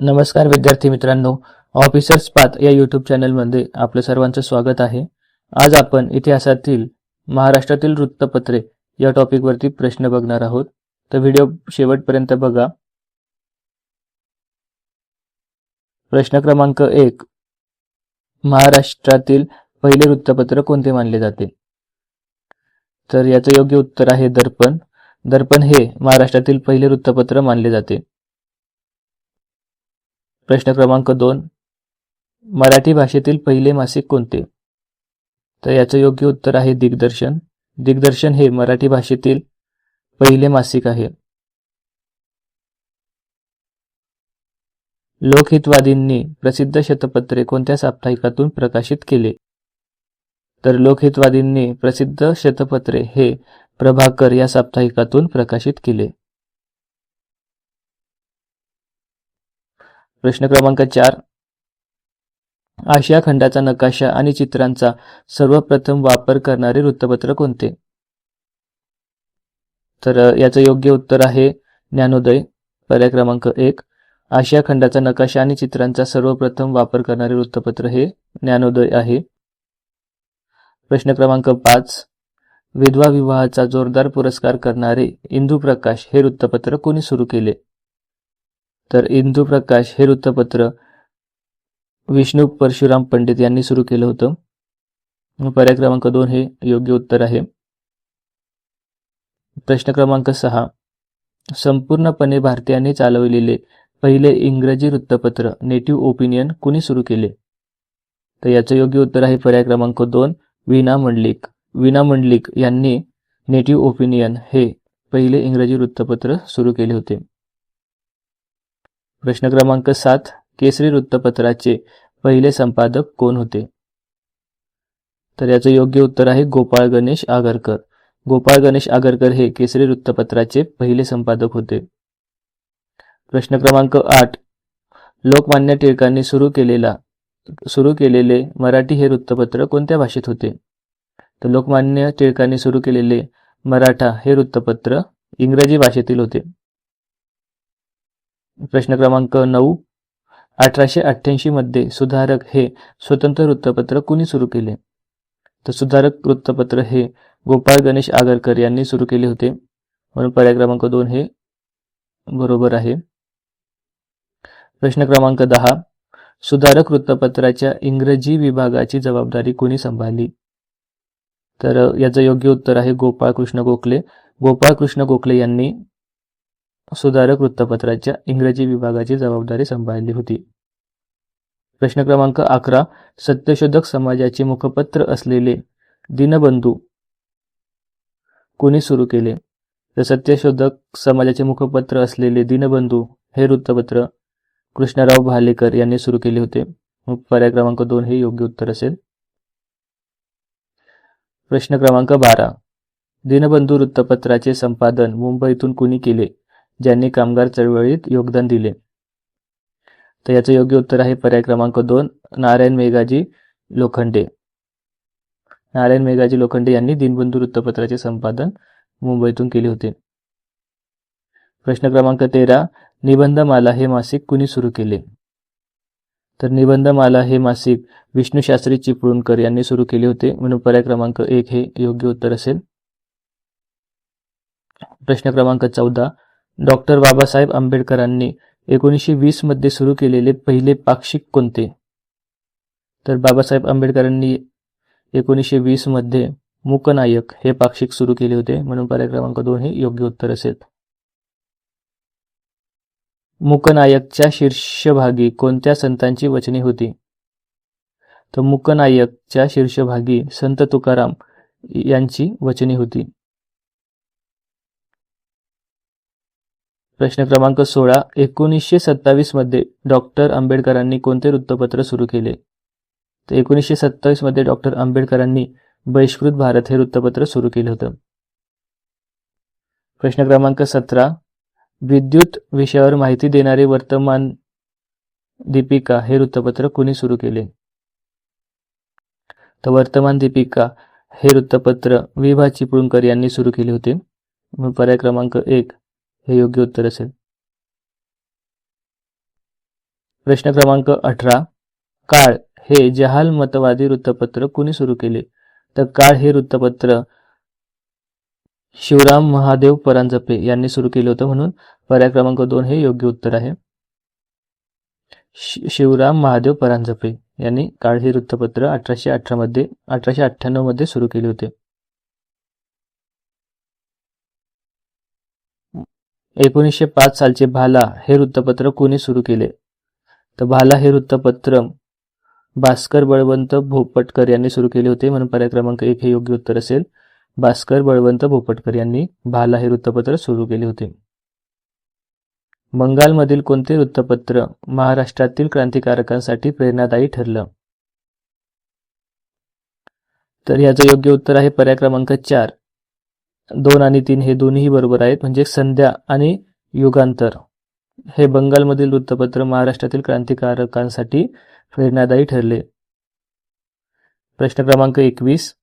नमस्कार विद्यार्थी मित्रांनो ऑफिसर्स पाथ या यूट्यूब चॅनलमध्ये आपलं सर्वांचं स्वागत आहे. आज आपण इतिहासातील महाराष्ट्रातील वृत्तपत्रे या टॉपिकवरती प्रश्न बघणार आहोत. तर व्हिडिओ शेवटपर्यंत बघा. प्रश्न क्रमांक एक. महाराष्ट्रातील पहिले वृत्तपत्र कोणते मानले जाते? तर याचं योग्य उत्तर आहे दर्पण. दर्पण हे महाराष्ट्रातील पहिले वृत्तपत्र मानले जाते. प्रश्न क्रमांक दोन. मराठी भाषेतील पहिले मासिक कोणते? तर याचं योग्य उत्तर आहे दिग्दर्शन. दिग्दर्शन हे मराठी भाषेतील पहिले मासिक आहे. लोकहितवादींनी प्रसिद्ध शतपत्रे कोणत्या साप्ताहिकातून प्रकाशित केले? तर लोकहितवादींनी प्रसिद्ध शतपत्रे हे प्रभाकर या साप्ताहिकातून प्रकाशित केले. प्रश्न क्रमांक चार. आशिया खंडाचा नकाशा आणि चित्रांचा सर्वप्रथम वापर करणारे वृत्तपत्र कोणते? तर याचं योग्य उत्तर आहे ज्ञानोदय. पर्याय क्रमांक एक. आशिया खंडाचा नकाशा आणि चित्रांचा सर्वप्रथम वापर करणारे वृत्तपत्र हे ज्ञानोदय आहे. प्रश्न क्रमांक पाच. विधवा विवाहाचा जोरदार पुरस्कार करणारे इंदू प्रकाश हे वृत्तपत्र कोणी सुरू केले? तर इंदू प्रकाश हे वृत्तपत्र विष्णू परशुराम पंडित यांनी सुरू केलं होतं. पर्याय क्रमांक दोन हे योग्य उत्तर आहे. प्रश्न क्रमांक सहा. संपूर्णपणे भारतीयांनी चालवलेले पहिले इंग्रजी वृत्तपत्र नेटिव्ह ओपिनियन कुणी सुरू केले? तर याचं योग्य उत्तर आहे पर्याय क्रमांक दोन विना मंडलिक. विना मंडलिक यांनी नेटिव्ह ओपिनियन हे पहिले इंग्रजी वृत्तपत्र सुरू केले होते. प्रश्न क्रमांक सात केसरी वृत्तपत्राचे पहिले संपादक कोण होते? तर याचं योग्य उत्तर आहे गोपाळ गणेश आगरकर. गोपाळ गणेश आगरकर हे केसरी वृत्तपत्राचे पहिले संपादक होते. प्रश्न क्रमांक आठ लोकमान्य टिळकांनी सुरू केलेला सुरू केलेले मराठी हे वृत्तपत्र कोणत्या भाषेत होते? तर लोकमान्य टिळकांनी सुरू केलेले मराठा हे वृत्तपत्र इंग्रजी भाषेतील होते. प्रश्न क्रमांक नऊ. अठराशे अठ्ठ्याऐंशी मध्ये सुधारक हे स्वतंत्र वृत्तपत्र कुणी सुरू केले? तर सुधारक वृत्तपत्र हे गोपाळ गणेश आगरकर यांनी सुरू केले होते. म्हणून पर्याय क्रमांक दोन हे बरोबर आहे. प्रश्न क्रमांक दहा. सुधारक वृत्तपत्राच्या इंग्रजी विभागाची जबाबदारी कोणी सांभाळली? तर याचं योग्य उत्तर आहे गोपाळ कृष्ण गोखले. गोपाळ कृष्ण गोखले यांनी सुधारक वृत्तपत्राच्या इंग्रजी विभागाची जबाबदारी सांभाळली होती. प्रश्न क्रमांक अकरा सत्यशोधक समाजाचे मुखपत्र असलेले दिनबंधू कोणी सुरू केले? तर सत्यशोधक समाजाचे मुखपत्र असलेले दिनबंधू हे वृत्तपत्र कृष्णराव भालेकर यांनी सुरू केले होते. पर्याय क्रमांक दोन हे योग्य उत्तर असेल. प्रश्न क्रमांक बारा दिनबंधू वृत्तपत्राचे संपादन मुंबईतून कुणी केले? ज्यांनी कामगार चळवळीत योगदान दिले. तर याचं योग्य उत्तर आहे पर्याय क्रमांक दोन नारायण मेघाजी लोखंडे. नारायण मेघाजी लोखंडे यांनी दिनबंधू वृत्तपत्राचे संपादन मुंबईतून केले होते. प्रश्न क्रमांक तेरा निबंधमाला हे मासिक कुणी सुरू केले? तर निबंधमाला हे मासिक विष्णू शास्त्री चिपळूणकर यांनी सुरू केले होते म्हणून पर्याय क्रमांक एक हे योग्य उत्तर असेल. प्रश्न क्रमांक चौदा डॉक्टर बाबासाहेब आंबेडकरांनी एकोणीसशे वीसमध्ये सुरू केलेले पहिले पाक्षिक कोणते? तर बाबासाहेब आंबेडकरांनी एकोणीसशे वीसमध्ये मुकनायक मूकनायक हे पाक्षिक सुरू केले होते. म्हणून पर्याय क्रमांक दोन हे योग्य उत्तर असेल. मुकनायकच्या शीर्षभागी कोणत्या संतांची वचने होती? तर मुकनायकच्या शीर्षभागी संत तुकाराम यांची वचने होती. प्रश्न क्रमांक सोळा एकोणीसशे सत्तावीसमध्ये डॉक्टर आंबेडकरांनी कोणते वृत्तपत्र सुरू केले? तर एकोणीसशे सत्तावीसमध्ये डॉक्टर आंबेडकरांनी बहिष्कृत भारत हे वृत्तपत्र सुरू केलं होतं. प्रश्न क्रमांक सतरा विद्युत विषयावर माहिती देणारे वर्तमान दीपिका हे वृत्तपत्र कुणी सुरू केले? तर वर्तमान दीपिका हे वृत्तपत्र विभा चिपळूणकर यांनी सुरू केले होते. पर्याय क्रमांक एक हे योग्य उत्तर असेल. प्रश्न क्रमांक अठरा. काळ हे जहाल मतवादी वृत्तपत्र कुणी सुरू केले? तर काळ हे वृत्तपत्र शिवराम महादेव परांजपे यांनी सुरू केलं होतं म्हणून पर्याय क्रमांक दोन हे योग्य उत्तर आहे. शिवराम महादेव परांजपे यांनी काळ हे वृत्तपत्र अठराशे अठरा मध्ये अठराशे अठ्ठ्याण्णवमध्ये सुरू केले होते. एकोणीसशे पाच सालचे भाला हे वृत्तपत्र कोणी सुरू केले? तर भाला हे वृत्तपत्र भास्कर बळवंत भोपटकर यांनी सुरू केले होते. म्हणून पर्याय क्रमांक एक हे योग्य उत्तर असेल. भास्कर बळवंत भोपटकर यांनी भाला हे वृत्तपत्र सुरू केले होते. बंगालमधील कोणते वृत्तपत्र महाराष्ट्रातील क्रांतिकारकांसाठी प्रेरणादायी ठरलं? तर याचं योग्य उत्तर आहे पर्याय क्रमांक चार. दोन आणि तीन हे दोन्ही बरोबर आहेत. म्हणजे संध्या आणि युगांतर. हे बंगालमधील वृत्तपत्र महाराष्ट्रातील क्रांतिकारकांसाठी प्रेरणादायी ठरले. प्रश्न क्रमांक एकवीस.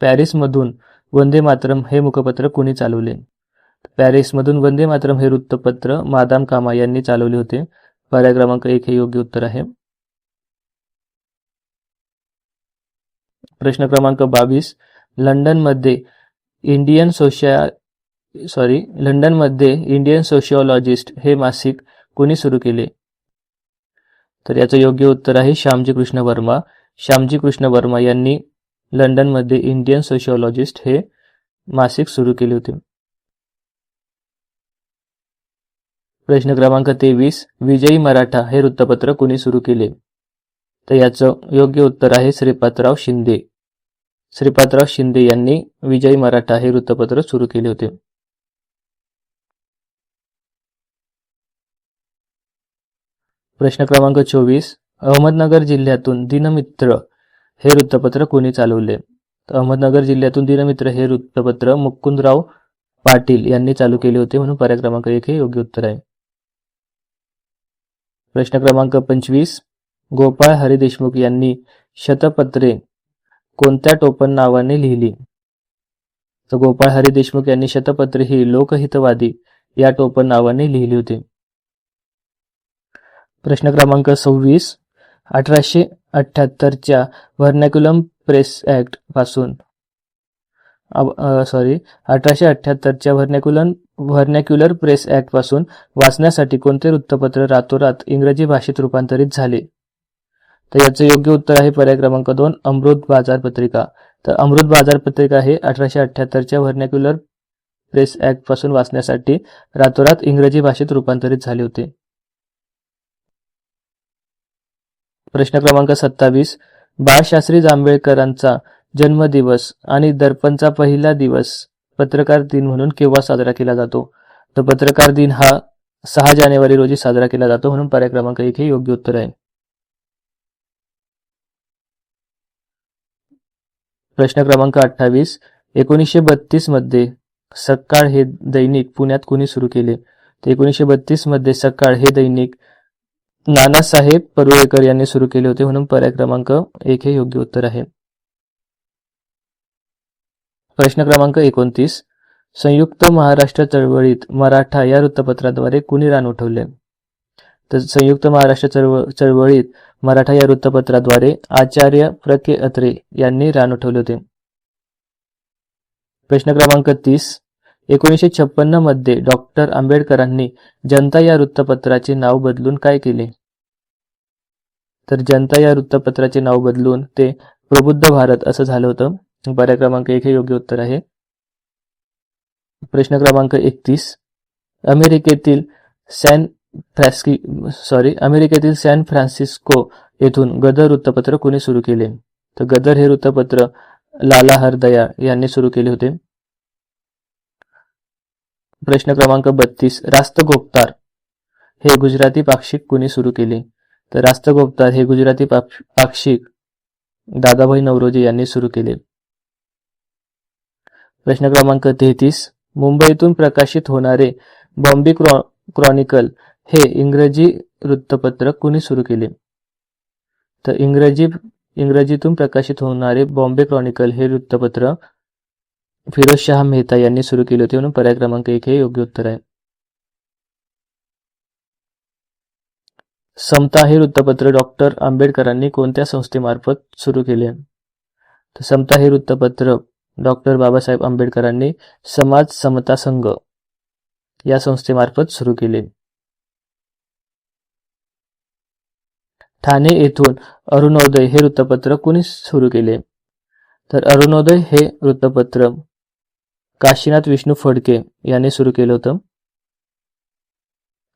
पॅरिसमधून वंदे मातरम हे मुखपत्र कुणी चालवले? पॅरिसमधून वंदे मातरम हे वृत्तपत्र मादाम कामा यांनी चालवले होते. पर्याय क्रमांक एक हे योग्य उत्तर आहे. प्रश्न क्रमांक बावीस. लंडनमध्ये इंडियन सोशिया सॉरी लंडनमध्ये इंडियन सोशिओलॉजिस्ट हे मासिक कोणी सुरू केले? तर याचं योग्य उत्तर आहे श्यामजी कृष्ण वर्मा. श्यामजी कृष्ण वर्मा यांनी लंडनमध्ये इंडियन सोशिओलॉजिस्ट हे मासिक सुरू केले होते. प्रश्न क्रमांक तेवीस विजयी मराठा हे वृत्तपत्र कोणी सुरू केले? तर याचं योग्य उत्तर आहे श्रीपातराव शिंदे. श्रीपादराव शिंदे यांनी विजयी मराठा हे वृत्तपत्र सुरू केले होते. प्रश्न क्रमांक चोवीस. अहमदनगर जिल्ह्यातून दिनमित्र हे वृत्तपत्र कोणी चालवले? अहमदनगर जिल्ह्यातून दिनमित्र हे वृत्तपत्र मुकुंदराव पाटील यांनी चालू केले होते म्हणून पर्याय क्रमांक एक हे योग्य उत्तर आहे. प्रश्न क्रमांक पंचवीस. गोपाळ हरी देशमुख यांनी शतपत्रे कोणत्या टोपण नावाने लिहिली? तर गोपाळ हरी देशमुख यांनी शतपत्र ही लोकहितवादी या टोपण नावाने लिहिली होती. प्रश्न क्रमांक सव्वीस अठराशे अठ्ठ्याहत्तरच्या व्हर्नॅक्युलम प्रेस ऍक्टपासून. सॉरी अठराशे अठ्ठ्याहत्तरच्या व्हर्नॅक्युलम व्हर्नॅक्युलर प्रेस ऍक्टपासून वाचण्यासाठी कोणते वृत्तपत्र रातोरात इंग्रजी भाषेत रूपांतरित झाले? तर याचं योग्य उत्तर आहे पर्याय क्रमांक दोन अमृत बाजार पत्रिका. तर अमृत बाजार पत्रिका हे अठराशे अठ्ठ्याहत्तरच्या व्हर्नॅक्युलर प्रेस ऍक्टपासून वाचण्यासाठी रातोरात इंग्रजी भाषेत रूपांतरित झाले होते. प्रश्न क्रमांक सत्तावीस बाळशास्त्री जांभेळकरांचा जन्मदिवस आणि दर्पणचा पहिला दिवस पत्रकार दिन म्हणून केव्हा साजरा केला जातो? तर पत्रकार दिन हा सहा जानेवारी रोजी साजरा केला जातो म्हणून पर्याय क्रमांक एक हे योग्य उत्तर आहे. प्रश्न क्रमांक अठ्ठावीस एकोणीसशे बत्तीसमध्ये सकाळ हे दैनिक पुण्यात कुणी सुरू केले? तर एकोणीसशे बत्तीसमध्ये सकाळ हे दैनिक नानासाहेब परुळेकर यांनी सुरू केले होते. म्हणून पर्याय क्रमांक एक हे योग्य उत्तर आहे. प्रश्न क्रमांक एकोणतीस संयुक्त महाराष्ट्र चळवळीत मराठा या वृत्तपत्राद्वारे कुणी रान उठवले? तर संयुक्त महाराष्ट्र चळवळ चळवळीत मराठा या वृत्तपत्राद्वारे आचार्य प्रके अत्रे यांनी रान उठवले होते. प्रश्न क्रमांक तीस. एकोणीसशे छप्पन्नमध्ये डॉक्टर आंबेडकरांनी जनता या वृत्तपत्राचे नाव बदलून काय केले? तर जनता या वृत्तपत्राचे नाव बदलून ते प्रबुद्ध भारत असं झालं होतं. पर्याय क्रमांक एक हे योग्य उत्तर आहे. प्रश्न क्रमांक एकतीस. अमेरिकेतील सॅन फ्रॅस्की सॉरी अमेरिकेतील सॅन फ्रान्सिस्को येथून गदर वृत्तपत्र कोणी सुरू केले? तर गदर हे वृत्तपत्र लाला हरदया यांनी सुरू केले होते. प्रश्न क्रमांक बत्तीस रास्त हे गुजराती पाक्षिक कुणी सुरू केले? तर रास्त हे गुजराती पाक्षिक दादाभाई नवरोजी यांनी सुरू केले. प्रश्न क्रमांक तेहतीस मुंबईतून प्रकाशित होणारे बॉम्बे क्रॉनिकल हे इंग्रजी वृत्तपत्र कुणी सुरू केले? तर इंग्रजी इंग्रजीतून प्रकाशित होणारे बॉम्बे क्रॉनिकल हे वृत्तपत्र फिरोजशाह मेहता यांनी सुरू केले होते म्हणून पर्याय क्रमांक एक हे योग्य उत्तर आहे. समता हे वृत्तपत्र डॉक्टर आंबेडकरांनी कोणत्या संस्थेमार्फत सुरू केले? तर समता हे वृत्तपत्र डॉक्टर बाबासाहेब आंबेडकरांनी समाज समता संघ या संस्थेमार्फत सुरू केले. ठाणे येथून अरुणोदय हे वृत्तपत्र कुणी सुरू केले? तर अरुणोदय हे वृत्तपत्र काशीनाथ विष्णू फडके यांनी सुरू केलं होतं.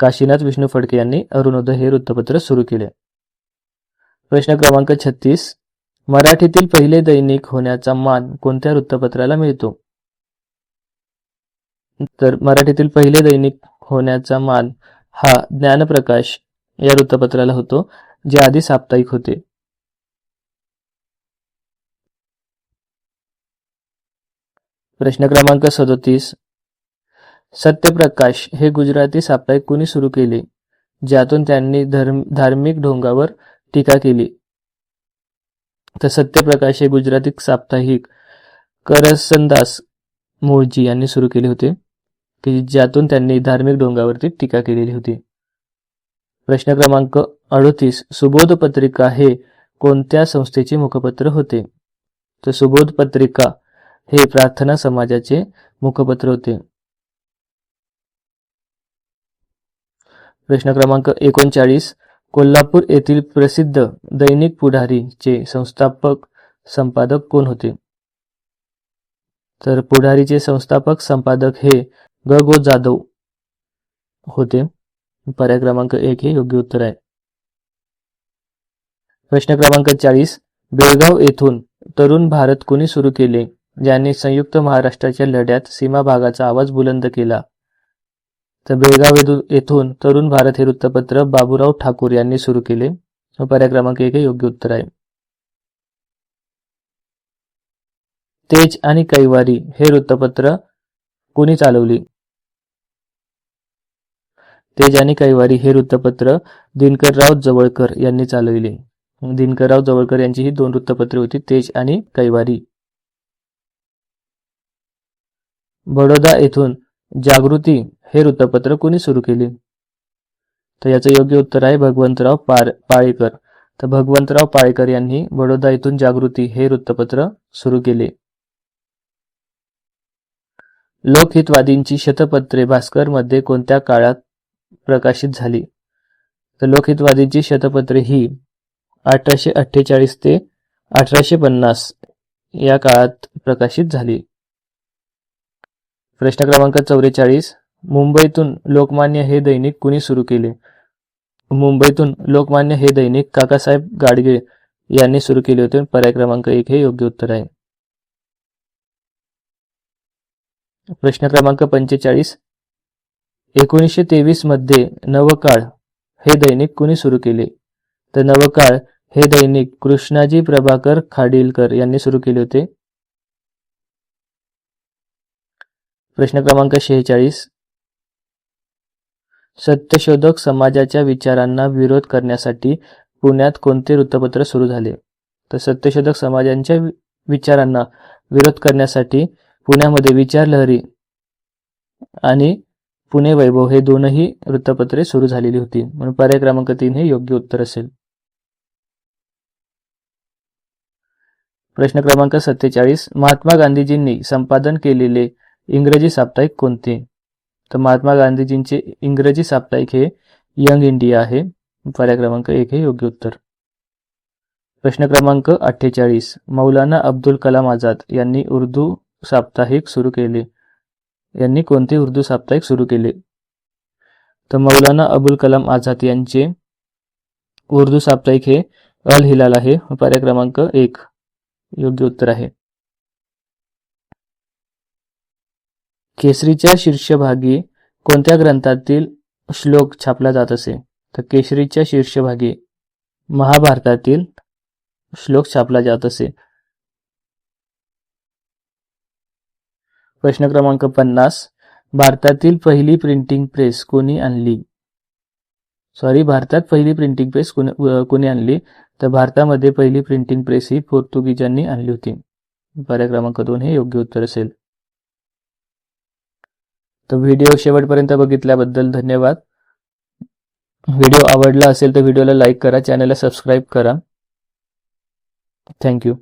काशीनाथ विष्णू फडके यांनी अरुणोदय हे वृत्तपत्र सुरू केले. प्रश्न क्रमांक छत्तीस. मराठीतील पहिले दैनिक होण्याचा मान कोणत्या वृत्तपत्राला मिळतो? तर मराठीतील पहिले दैनिक होण्याचा मान हा ज्ञानप्रकाश या वृत्तपत्राला होतो. जे आधी साप्ताहिक होते. प्रश्न क्रमांक सदोतीस. सत्यप्रकाश हे गुजराती साप्ताहिक कुणी सुरू केले? ज्यातून त्यांनी धर्म धार्मिक ढोंगावर टीका केली. तर सत्यप्रकाश हे गुजराती साप्ताहिक करसनदास मूळजी यांनी सुरू केले होते की ज्यातून त्यांनी धार्मिक ढोंगावरती टीका केलेली होती. प्रश्न क्रमांक अडोतीस सुबोध पत्रिका हे कोणत्या संस्थेचे मुखपत्र होते? तर सुबोध पत्रिका हे प्रार्थना समाजाचे मुखपत्र होते. प्रश्न क्रमांक एकोणचाळीस कोल्हापूर येथील प्रसिद्ध दैनिक पुढारीचे संस्थापक संपादक कोण होते? तर पुढारीचे संस्थापक संपादक हे ग. गो. जाधव होते. पर्याय क्रमांक एक हे योग्य उत्तर आहे. प्रश्न क्रमांक चाळीस बेळगाव येथून तरुण भारत कुणी सुरू केले? ज्यांनी संयुक्त महाराष्ट्राच्या लढ्यात सीमा भागाचा आवाज बुलंद केला. तर बेळगाव येथून तरुण भारत हे वृत्तपत्र बाबूराव ठाकूर यांनी सुरू केले. पर्याय क्रमांक एक हे योग्य उत्तर आहे. तेज आणि कैवारी हे वृत्तपत्र कुणी चालवली? तेज आणि कैवारी हे वृत्तपत्र दिनकरराव जवळकर यांनी चालविले. दिनकरराव जवळकर यांची ही दोन वृत्तपत्रे होती तेज आणि कैवारी. बडोदा येथून जागृती हे वृत्तपत्र कोणी सुरू केले? तर याचं योग्य उत्तर आहे भगवंतराव पार पाळेकर. तर भगवंतराव पाळेकर यांनी बडोदा येथून जागृती हे वृत्तपत्र सुरू केले. लोकहितवादींची शतपत्रे भास्करमध्ये कोणत्या काळात प्रकाशित झाली? तर लोकहितवादींची शतपत्रे ही अठराशे अठ्ठेचाळीस ते अठराशे पन्नास या काळात प्रकाशित झाली. प्रश्न क्रमांक चौवेचाळीस मुंबईतून लोकमान्य हे दैनिक कुणी सुरू केले? मुंबईतून लोकमान्य हे दैनिक काकासाहेब गाडगे यांनी सुरू केले होते. पर्याय क्रमांक एक हे योग्य उत्तर आहे. प्रश्न क्रमांक पंचेचाळीस एकोणीसशे तेवीसमध्ये नवकाळ हे दैनिक कुणी सुरू केले? तर नवकाळ हे दैनिक कृष्णाजी प्रभाकर खाडीलकर यांनी सुरू केले होते. प्रश्न क्रमांक शेहेचाळीस. सत्यशोधक समाजाच्या विचारांना विरोध करण्यासाठी पुण्यात कोणते वृत्तपत्र सुरू झाले? तर सत्यशोधक समाजांच्या विचारांना विरोध करण्यासाठी पुण्यामध्ये विचार लहरी आणि पुणे वैभव हे दोनही वृत्तपत्रे सुरू झालेली होती. म्हणून पर्याय क्रमांक तीन हे योग्य उत्तर असेल. प्रश्न क्रमांक सत्तेचाळीस. महात्मा गांधीजींनी संपादन केलेले इंग्रजी साप्ताहिक कोणते? तर महात्मा गांधीजींचे इंग्रजी साप्ताहिक हे यंग इंडिया आहे. पर्याय क्रमांक एक हे योग्य उत्तर. प्रश्न क्रमांक अठ्ठेचाळीस. मौलाना अब्दुल कलाम आझाद यांनी उर्दू साप्ताहिक सुरू केले. यांनी कोणते उर्दू साप्ताहिक सुरू केले? तर मौलाना अबुल कलाम आझाद यांचे उर्दू साप्ताहिक हे अल हिलाल आहे. पर्याय क्रमांक एक. योग्य उत्तर आहे. केसरीच्या शीर्षभागी कोणत्या ग्रंथातील श्लोक छापला जात असे? तर केसरीच्या शीर्षभागी महाभारतातील श्लोक छापला जात असे. प्रश्न क्रमांक पन्नास. भारतातील पहिली प्रिंटिंग प्रेस कोणी आणली? सॉरी भारतात पहिली प्रिंटिंग प्रेस कोणी आणली? तर भारतामध्ये पहिली प्रिंटिंग प्रेस ही पोर्तुगीजांनी आणली होती. पर्याय क्रमांक दोन हे योग्य उत्तर असेल. तर व्हिडिओ शेवटपर्यंत बघितल्याबद्दल धन्यवाद. व्हिडिओ आवडला असेल तर व्हिडिओला लाईक करा चॅनलला सबस्क्राईब करा. थँक्यू